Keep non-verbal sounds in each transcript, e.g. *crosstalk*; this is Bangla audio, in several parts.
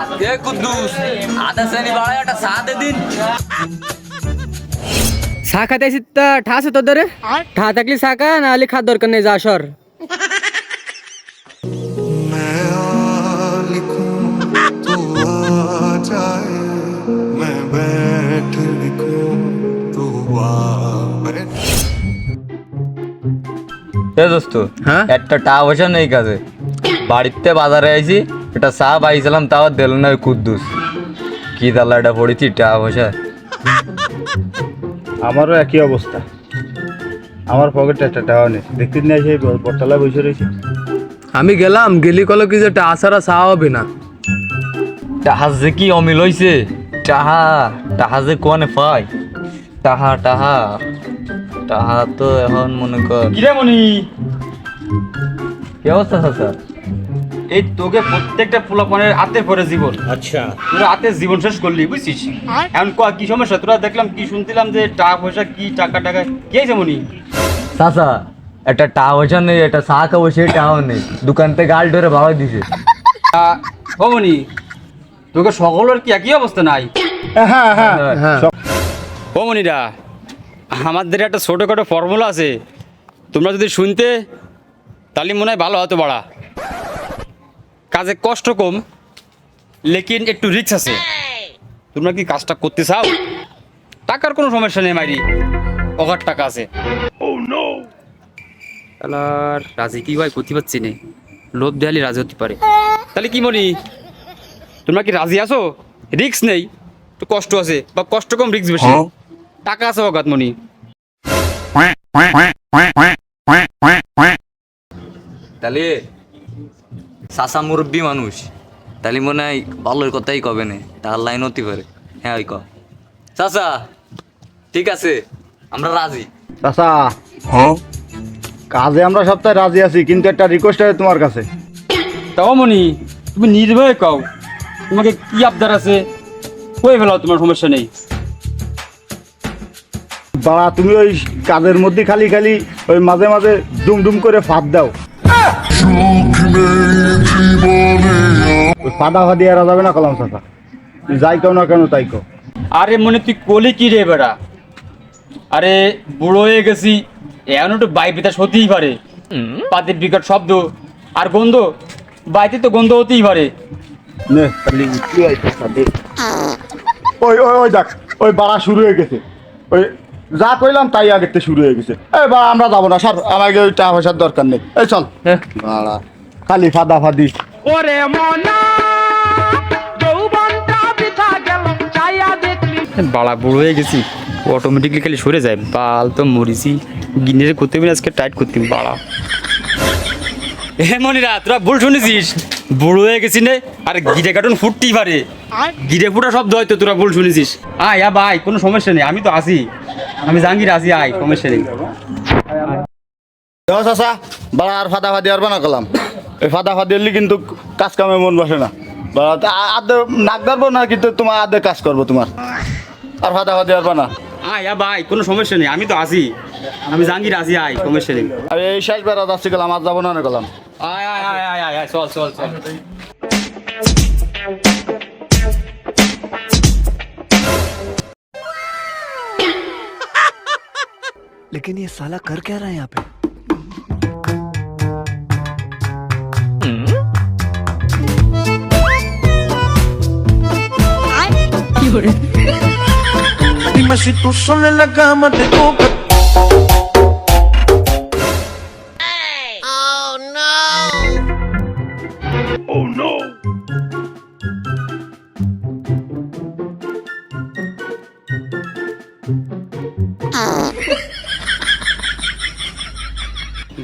এ কুদ্দুস আধা শ্রেণি বাড়ায় একটা সাথে দিন। চা খাতে আসি তা ঠা আছে তোদের ঠা থাকলে চা খা না হলে খাওয়ার দরকার নেই যা সর। দোস্ত হ্যাঁ? একটা টা বসা নেই কাজে। বাড়িতে বাজারে আইছি একটা চা পাইছিলাম তাও দিল না কুদ্দুস। কি এটা পড়েছি টা পয়সা। আমারও একই অবস্থা। আমার পকেটে একটা টাকা নেই। দেখতে নিয়ে সেই বটতলায় বসে রয়েছে। আমি গেলাম গেলি কলো কি যে টা সারা চা হবে না। টাহা যে কি অমিল হইছে? টাহা টাহা যে কোয়ানে পাই টাহা টাহা টাহা তো এখন মনে কর। কিরে মনি কি অবস্থা চাচা? এই তোকে প্রত্যেকটা পোলাপনের হাতে পরে জীবন। আচ্ছা। তোরা হাতে জীবন শেষ করলি বুঝছিস? এখন কয়া কি সমস্যা? তোরা দেখলাম কি শুনছিলাম যে টাকা পয়সা কি টাকা টাকা কি মনি? চাচা একটা টা পয়সা নেই একটা চা খাব সেই টাও নেই। দোকান থেকে গাল ধরে ভাড়া দিছে। মনি তোকে সকলের কি একই অবস্থা নাই? হ্যাঁ হ্যাঁ হ্যাঁ ও মনিরা আমাদের একটা ছোটোখাটো ফর্মুলা আছে। তোমরা যদি শুনতে তাহলে মনে হয় ভালো হতো বাড়া। কাজে কষ্ট কম লেকিন একটু রিক্স আছে তোমরা কি কাজটা করতে চাও টাকার কোনো সমস্যা নেই মাইরি অগার টাকা আছে আর রাজি কি ভাই করতে পারছি না লোভ দেয়ালি রাজি হতে পারে তাহলে কি মনি তোমরা কি রাজি আছো রিক্স নেই একটু কষ্ট আছে বা কষ্ট কম রিক্স বেশি টাকা আছে অগাত মনি তাহলে চাচা মুরব্বী মানুষ। তাহলে মনে হয় ভালোর কথাই কবে না? তার লাইন হতে পারে। হ্যাঁ ওই ক। চাচা ঠিক আছে আমরা রাজি। চাচা কাজে আমরা সপ্তাহে রাজি আছি কিন্তু একটা রিকোয়েস্ট আছে তোমার কাছে। তাও মনি তুমি নির্ভয়ে কও তোমাকে কি আবদার আছে? কই ফেলাও তোমার সমস্যা নেই। বাড়া তুমি ওই কাজের মধ্যে খালি খালি ওই মাঝে মাঝে ডুম ডুম করে ফাঁদ দাও। ওই ফাদা ফাদি এরা যাবে না কলাম তুই যাই কেউ না কেন তাই কও আরে মনে তুই কলি কি রে বেড়া? আরে বুড়ো হয়ে গেছি এমন একটু বাই পিতা হতেই পারে। পাতির বিকট শব্দ আর গন্ধ বাইতে তো গন্ধ হতেই পারে। হয়। ওই ওই ওই দেখ ওই বাড়া শুরু হয়ে গেছে। ওই যা কইলাম তাই আগের থেকে শুরু হয়ে গেছে। এই বা আমরা যাব না স্যার আমাকে ওই টাকা পয়সার দরকার নেই। এই চল। বাড়া খালি ফাদা ফাদি বাড়া বুড়ো হয়ে গেছি অটোমেটিকলি খালি সরে যায় বাল তো মরিছি গিনের করতে হবে আজকে টাইট করতে হবে, বাড়া হে মনিরা তোরা ভুল শুনেছিস? বুড়ো হয়ে গেছি নে আর গিরে কাটুন ফুটতেই পারে। গিরে ফুটা শব্দ হয়তো তোরা ভুল শুনেছিস। আয় আ ভাই কোনো সমস্যা নেই আমি তো আসি আমি জাহাঙ্গীর আসি আয় সমস্যা নেই। বাড়া আর ফাদা ফাদি আর বানা করলাম। এই ফাদা ফাদি হলে কিন্তু কাজ কামে মন বসে না বাড়া তা আ- আধে নাক ধরবো না কিন্তু তোমার আধে কাজ করবো তোমার আর ফাদা ফাদি আর বানা আয় আ ভাই কোনো সমস্যা নেই আমি তো আসি আমি জাহাঙ্গীর আসি আয় সমস্যা নেই আর এই শেষ বেড়া যাচ্ছি গেলাম আর যাবো না না গেলাম আয় আয় আয় আয় আয় আয় চল চল চল *laughs* लेकिन ये साला कर क्या रहा है यहाँ पे Dime si tú sola en la cama te toca.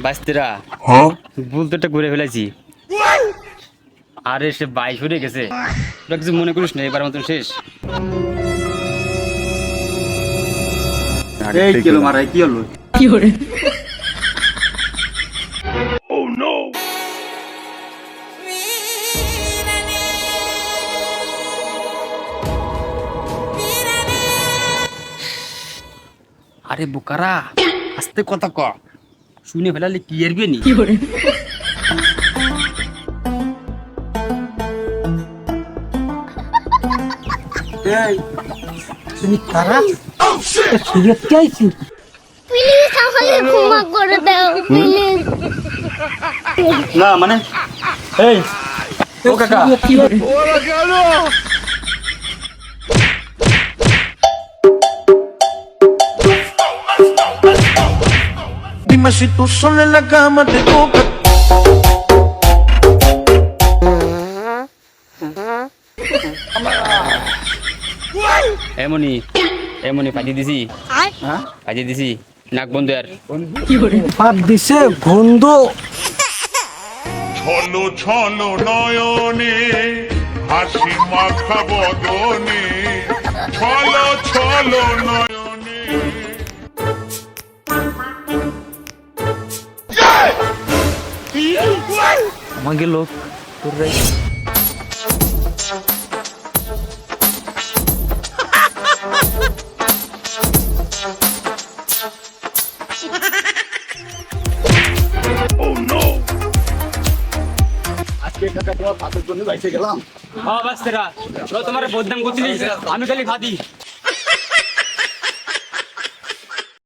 বাস্তিরা ভুল তো একটা ঘুরে ফেলেছি। আরে সে বাইশ হয়ে গেছে। কিছু মনে করিস না এবার মতন শেষ। এই কি হলো মারাই কি হলো? আরে বোকারা আস্তে কথা ক। শুনে ফেলালে কি এরবে নি? প্লিজ আমাকে ক্ষমা করে দাও প্লিজ না মানে? এই ও কাকা। Dime si tú sola en la cama te toca. এমনই এমনই পাঠিয়ে দিছি। আর পাঠিয়ে দিছি। নাক বন্ধু আর। ছলো ছলো নয়নে হাসি মাখা বদনে ছলো ছলো নয়নে। আমাকে লোক আজকে কাকা দেওয়া ভাতের জন্য বাইসে গেলাম। বাবা বাস তোমার বদনাম করছিলিস আমি খালি ভাদি